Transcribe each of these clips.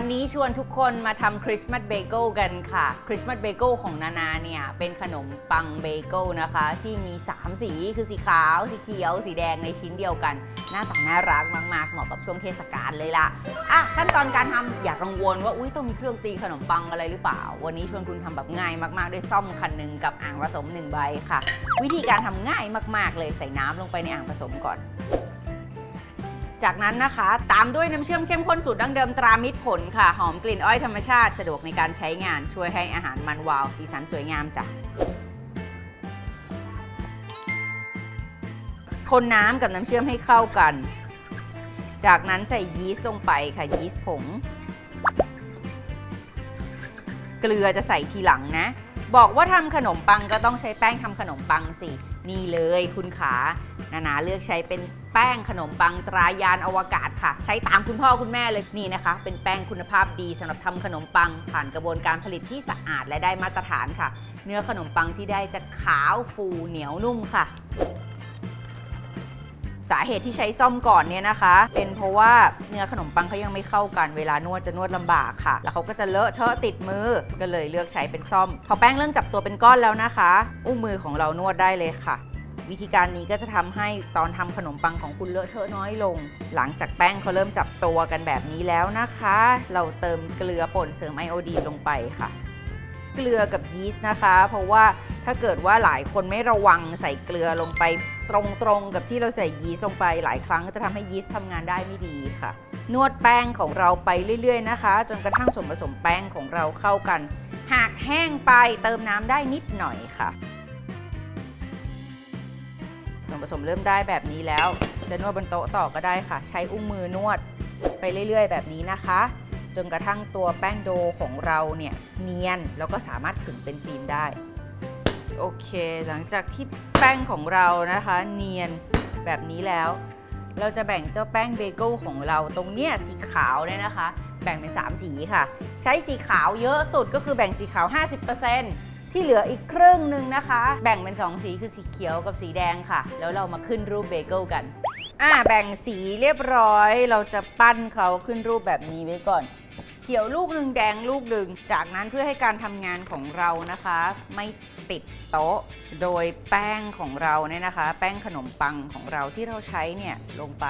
วันนี้ชวนทุกคนมาทำคริสต์มาสเบเกิลกันค่ะคริสต์มาสเบเกิลของนานาเนี่ยเป็นขนมปังเบเกิลนะคะ ที่มี 3 สีคือสีขาว สีเขียว สีแดงในชิ้นเดียวกัน หน้าตาน่ารักมาก ๆ เหมาะกับช่วงเทศกาลเลยล่ะอะขั้นตอนการทำอย่ากังวลว่าอุ้ยต้องมีเครื่องตีขนมปังอะไรหรือเปล่า วันนี้ชวนคุณทำแบบง่ายมากๆ ด้วยซ่อมคันหนึ่งกับอ่างผสมหนึ่งใบค่ะ วิธีการทำง่ายมาก ๆ เลยใส่น้ำลงไปในอ่างผสมก่อน จากนั้นนะคะ ตามด้วยน้ำเชื่อมเข้มข้นสูตรดั้งเดิมตรามิตรผลค่ะ หอมกลิ่นอ้อยธรรมชาติ สะดวกในการใช้งานช่วยให้อาหารมันวาว สีสันสวยงามจ้ะคนน้ำกับน้ำเชื่อมให้เข้ากัน จากนั้นใส่ยีสต์ลงไปค่ะยีสต์ผง เกลือจะใส่ทีหลังนะ บอกว่าทำขนมปังก็ต้องใช้แป้งทำขนมปังสิ นี่เลยคุณขา นานาเลือกใช้เป็น แป้งขนมปังตรายานอวกาศค่ะ ใช้ตามคุณพ่อคุณแม่เลยนี่นะคะ เป็นแป้งคุณภาพดีสำหรับทำขนมปัง ผ่านกระบวนการผลิตที่สะอาดและได้มาตรฐานค่ะ เนื้อขนมปังที่ได้จะขาวฟูเหนียวนุ่มค่ะ สาเหตุที่ใช้ซ่อมก่อนเนี่ยนะคะ เป็นเพราะว่าเนื้อขนมปังเขายังไม่เข้ากันเวลานวดจะนวดลำบากค่ะ แล้วเขาก็จะเลอะเทอะติดมือก็เลยเลือกใช้เป็นซ่อม พอแป้งเริ่มจับตัวเป็นก้อนแล้วนะคะ อุ้งมือของเรานวดได้เลยค่ะ วิธีการนี้ก็จะทำให้ตอนทำขนมปังของคุณเลอะเทอะน้อยลง หลังจากแป้งเขาเริ่มจับตัวกันแบบนี้แล้วนะคะ เราเติมเกลือป่นเสริมไอโอดีนลงไปค่ะ เกลือกับยีสต์นะคะ เพราะว่าถ้าเกิดว่าหลายคนไม่ระวังใส่เกลือลงไปตรงๆ กับที่เราใส่ยีสต์ลงไปหลายครั้งก็จะทำให้ยีสต์ทำงานได้ไม่ดีค่ะ นวดแป้งของเราไปเรื่อยๆนะคะ จนกระทั่งส่วนผสมแป้งของเราเข้ากัน หากแห้งไปเติมน้ำได้นิดหน่อยค่ะ ส่วนผสมเริ่มได้แบบนี้แล้ว จะนวดบนโต๊ะต่อก็ได้ค่ะ ใช้อุ้งมือนวดไปเรื่อย ๆ แบบนี้นะคะ จนกระทั่งตัวแป้งโดของเราเนี่ยเนียนแล้วก็สามารถขึงเป็นฟิล์มได้ โอเค หลังจากที่แป้งของเรานะคะ เนียนแบบนี้แล้ว เราจะแบ่งเจ้าแป้งเบเกิลของเราตรงเนี้ยสีขาวเนี่ยนะคะ แบ่งเป็น 3 สีค่ะ ใช้สีขาวเยอะสุดก็คือแบ่งสีขาว 50% ที่เหลืออีกครึ่งหนึ่งนะคะ แบ่งเป็น 2 สีคือสีเขียวกับสีแดงค่ะ แล้วเรามาขึ้นรูปเบเกิลกัน อ่าแบ่งสีเรียบร้อย เราจะปั้นเขาขึ้นรูปแบบนี้ไว้ก่อน เขียวลูกหนึ่งแดงลูกหนึ่งจากนั้นเพื่อให้การทำงานของเรานะคะ ไม่ติดโต๊ะ โดยแป้งของเราเนี่ยนะคะ แป้งขนมปังของเราที่เราใช้เนี่ยลงไป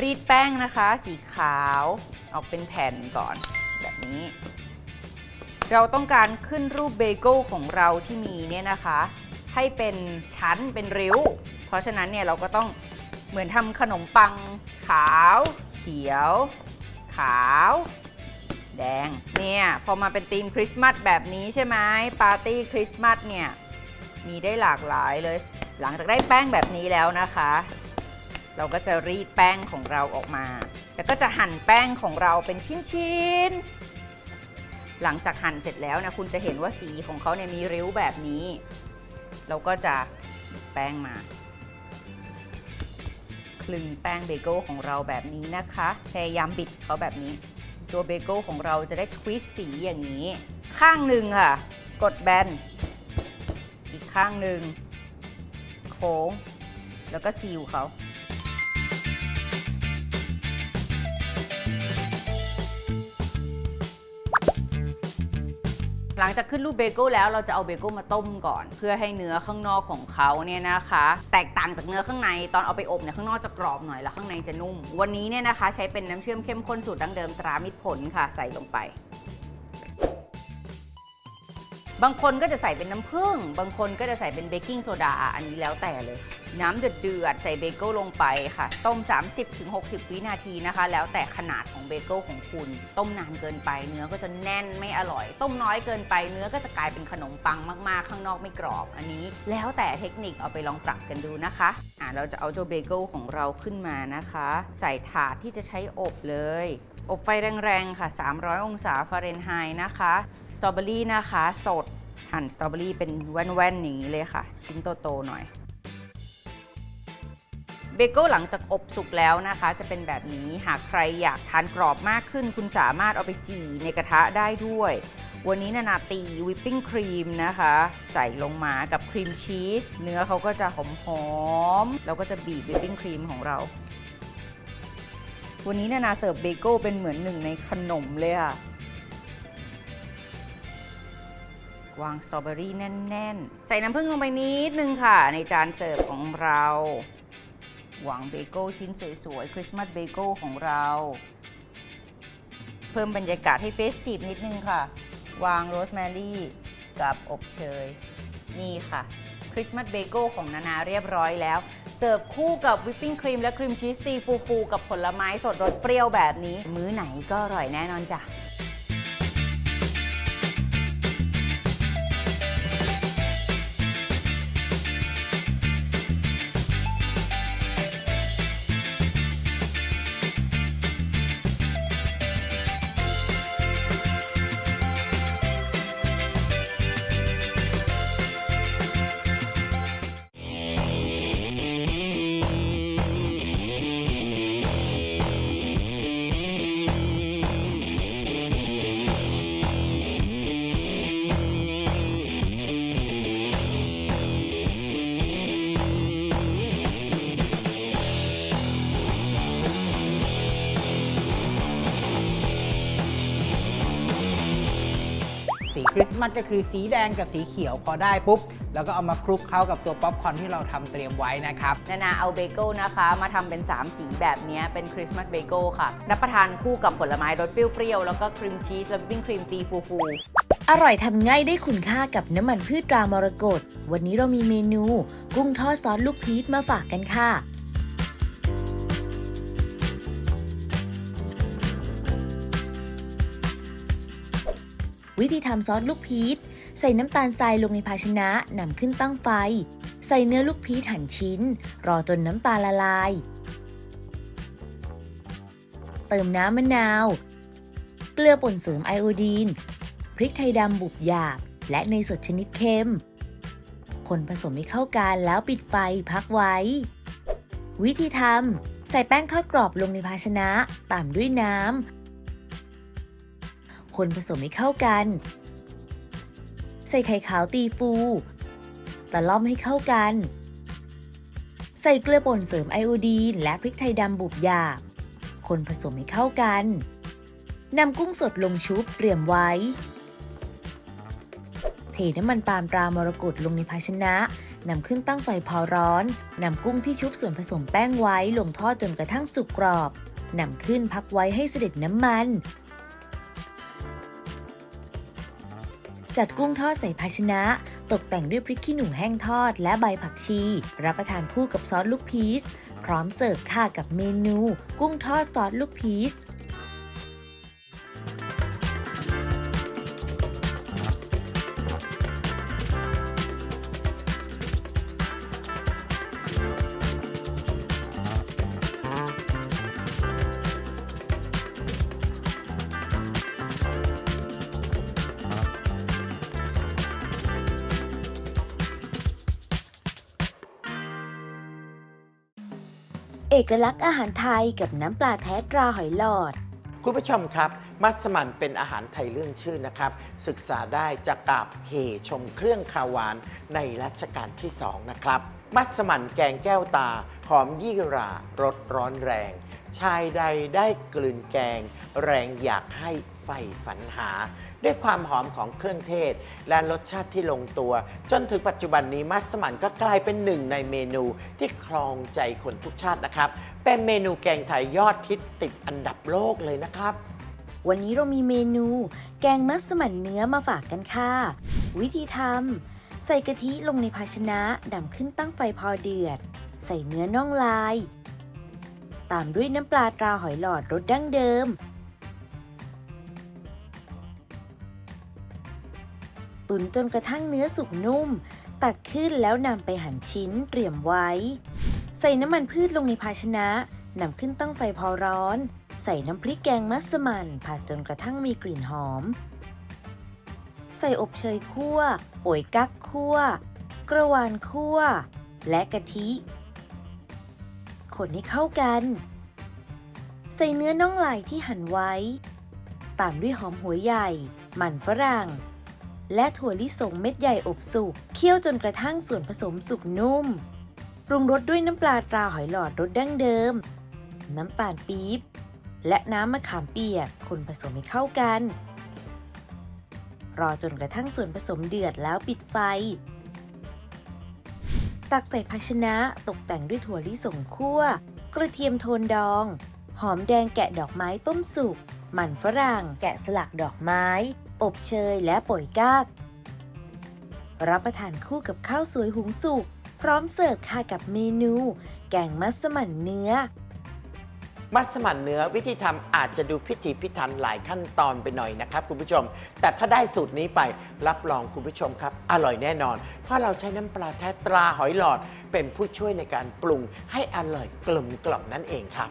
รีดแป้งนะคะ สีขาวออกเป็นแผ่นก่อน แบบนี้ เราต้องการขึ้นรูปเบเกิลของเราที่มีเนี่ยนะคะ ให้เป็นชั้นเป็นริ้ว เพราะฉะนั้นเนี่ยเราก็ต้องเหมือนทำขนมปังขาว เขียว ขาว แดงเนี่ยพอมาเป็นธีมคริสต์มาสแบบนี้ใช่ไหมปาร์ตี้คริสต์มาสเนี่ยมีได้หลากหลายเลย หลังจากได้แป้งแบบนี้แล้วนะคะ เราก็จะรีดแป้งของเราออกมา แล้วก็จะหั่นแป้งของเราเป็นชิ้นๆ หลังจากหั่นเสร็จแล้วนะคุณจะเห็นว่าสีของเขาเนี่ยมีริ้วแบบนี้ เราก็จะแป้งมา คลึงแป้งเบเกิลของเราแบบนี้นะคะ พยายามบิดเขาแบบนี้ ตัวเบเกิลของเราจะได้ทวิสต์สีอย่างนี้ ข้างหนึ่งค่ะ กดแบน อีกข้างหนึ่งโค้ง แล้วก็ซีลเขา หลังจากขึ้นรูปเบเกิลแล้วเราจะเอาเบเกิลมาต้มก่อน เพื่อให้เนื้อข้างนอกของเขาเนี่ยนะคะ แตกต่างจากเนื้อข้างในตอนเอาไปอบเนี่ยข้างนอกจะกรอบหน่อยแล้วข้างในจะนุ่ม วันนี้เนี่ยนะคะ ใช้เป็นน้ำเชื่อมเข้มข้นสูตรดั้งเดิมตรามิตรผลค่ะใส่ลงไปบางคนก็จะใส่เป็นน้ำผึ้ง บางคนก็จะใส่เป็นเบกกิ้งโซดา อันนี้แล้วแต่เลย น้ำเดือดๆใส่เบเกิลลงไปค่ะ ต้ม 30-60 วินาทีนะคะ แล้วแต่ขนาดของเบเกิลของคุณ ต้มนานเกินไปเนื้อก็จะแน่นไม่อร่อย ต้มน้อยเกินไปเนื้อก็จะกลายเป็นขนมปังมากๆ ข้างนอกไม่กรอบ อันนี้แล้วแต่เทคนิคเอาไปลองปรับกันดูนะคะอะเราจะเอาเจ้าเบเกิลของเราขึ้นมานะคะ ใส่ถาดที่จะใช้อบเลย อบไฟแรงๆค่ะ 300 องศาฟาเรนไฮต์นะคะสตรอเบอรี่นะคะ สดหั่นสตรอเบอรี่เป็นแว่นๆอย่างนี้เลยค่ะ ชิ้นโตๆหน่อย เบเกิลหลังจากอบสุกแล้วนะคะ จะเป็นแบบนี้หากใครอยากทานกรอบมากขึ้น คุณสามารถเอาไปจี่ในกระทะได้ด้วย วันนี้นานาตีวิปปิ้งครีมนะคะ ใส่ลงมากับครีมชีส เนื้อเขาก็จะหอมๆแล้วก็จะบีบวิปปิ้งครีมของเรา วันนี้นานาเสิร์ฟเบเกิลเป็นเหมือนหนึ่งในขนมเลยค่ะวางสตรอเบอรี่แน่น ๆ ใส่น้ำผึ้งลงไปนิดนึงค่ะ ในจานเสิร์ฟของเรา วางเบเกิลชิ้นสวยๆคริสต์มาสเบเกิลของเรา เพิ่มบรรยากาศให้เฟสทีฟนิดนึงค่ะ วางโรสแมรี่กับอบเชย นี่ค่ะคริสต์มาสเบเกิลของนานาเรียบร้อยแล้ว เสิร์ฟคู่กับวิปปิ้งครีมและครีมชีสตีฟูๆกับผลไม้สดรสเปรี้ยวแบบนี้ มื้อไหนก็อร่อยแน่นอนจ้ะ คริสต์มาสก็คือสีแดงกับสีเขียวพอได้ปุ๊บ แล้วก็เอามาคลุกเข้ากับตัวป๊อปคอร์นที่เราทำเตรียมไว้นะครับนานาเอาเบเกิลนะคะ มาทำเป็น 3 สีแบบนี้เป็นคริสต์มาสเบเกิลค่ะ รับประทานคู่กับผลไม้รสเปรี้ยวๆแล้วก็ครีมชีสและวิปปิ้งครีมตีฟูอร่อยทำง่ายได้คุณค่ากับน้ำมันพืชตรามรกตวันนี้เรามีเมนู กุ้งทอดซอสลูกพีชมาฝากกันค่ะ วิธีทำซอสลูกพีช ใส่น้ำตาลทรายลงในภาชนะนำขึ้นตั้งไฟ ใส่เนื้อลูกพีชหั่นชิ้น รอจนน้ำตาลละลาย เติมน้ำมะนาว เกลือป่นเสริมไอโอดีน พริกไทยดำบุบหยาบ และเนยสดชนิดเค็ม คนผสมให้เข้ากันแล้วปิดไฟพักไว้ วิธีทำใส่แป้งทอดกรอบลงในภาชนะ ตามด้วยน้ำ คนผสมให้เข้ากัน ใส่ไข่ขาวตีฟูตะล่อมให้เข้ากัน ใส่เกลือป่นเสริมไอโอดีน และพริกไทยดำบุบหยาบ คนผสมให้เข้ากัน นำกุ้งสดลงชุบเตรียมไว้ เทน้ำมันปาล์มตรามรกตลงในภาชนะนำขึ้นตั้งไฟพอร้อน นำกุ้งที่ชุบส่วนผสมแป้งไว้ลงทอดจนกระทั่งสุกกรอบ นำขึ้นพักไว้ให้เสด็จน้ำมัน จัดกุ้งทอดใส่ภาชนะ ตกแต่งด้วยพริกขี้หนูแห้งทอดและใบผักชี รับประทานคู่กับซอสลูกพีช พร้อมเสิร์ฟค่ะกับเมนู กุ้งทอดซอสลูกพีช เอกลักษณ์อาหารไทยกับน้ำปลาแท้ตราหอยหลอด คุณผู้ชมครับ มัสมั่นเป็นอาหารไทยเรื่องชื่อนะครับ ศึกษาได้จากกาบเหชมเครื่องคาวหวานในรัชกาลที่2นะครับ มัสมั่นแกงแก้วตา หอมยี่หรารสร้อนแรง ชายใดได้กลืนแกง แรงอยากให้ไฟฝันหา ด้วยความหอมของเครื่องเทศ และรสชาติที่ลงตัว จนถึงปัจจุบันนี้มัสมั่นก็กลายเป็นหนึ่งในเมนูที่ครองใจคนทุกชาตินะครับ เป็นเมนูแกงไทยยอดฮิตติดอันดับโลกเลยนะครับ วันนี้เรามีเมนู แกงมัสมั่นเนื้อมาฝากกันค่ะ วิธีทำใส่กะทิลงในภาชนะนำขึ้นตั้งไฟพอเดือด ใส่เนื้อน่องลาย ตามด้วยน้ำปลาตราหอยหลอดรสดั้งเดิม ตุ๋นจนกระทั่งเนื้อสุกนุ่ม ตักขึ้นแล้วนำไปหั่นชิ้นเตรียมไว้ ใส่น้ำมันพืชลงในภาชนะนำขึ้นตั้งไฟพอร้อน ใส่น้ำพริกแกงมัสมั่นผัดจนกระทั่งมีกลิ่นหอม ใส่อบเชยคั่วป่วยกักคั่ว กระวานคั่ว และกะทิ คนให้เข้ากัน ใส่เนื้อน่องลายที่หั่นไว้ ตามด้วยหอมหัวใหญ่หมั่นฝรั่ง และถั่วลิสงเม็ดใหญ่อบสุก เคี่ยวจนกระทั่งส่วนผสมสุกนุ่ม ปรุงรสด้วยน้ำปลาตราหอยหลอดรสดั้งเดิม น้ำตาลปี๊บ และน้ำมะขามเปียก คนผสมให้เข้ากัน รอจนกระทั่งส่วนผสมเดือดแล้วปิดไฟ ตักใส่ภาชนะตกแต่งด้วยถั่วลิสงคั่ว กระเทียมโทนดอง หอมแดงแกะดอกไม้ต้มสุก มันฝรั่งแกะสลักดอกไม้ อบเชยและป่อยกาก รับประทานคู่กับข้าวสวยหุงสุก พร้อมเสิร์ฟค่ะกับเมนู แกงมัสมั่นเนื้อ มัสมั่นเนื้อวิธีทำอาจจะดูพิถีพิถันหลายขั้นตอนไปหน่อยนะครับคุณผู้ชม แต่ถ้าได้สูตรนี้ไปรับรองคุณผู้ชมครับ อร่อยแน่นอน เพราะเราใช้น้ำปลาแท้ตราหอยหลอด เป็นผู้ช่วยในการปรุงให้อร่อยกลมกล่อมนั่นเองครับ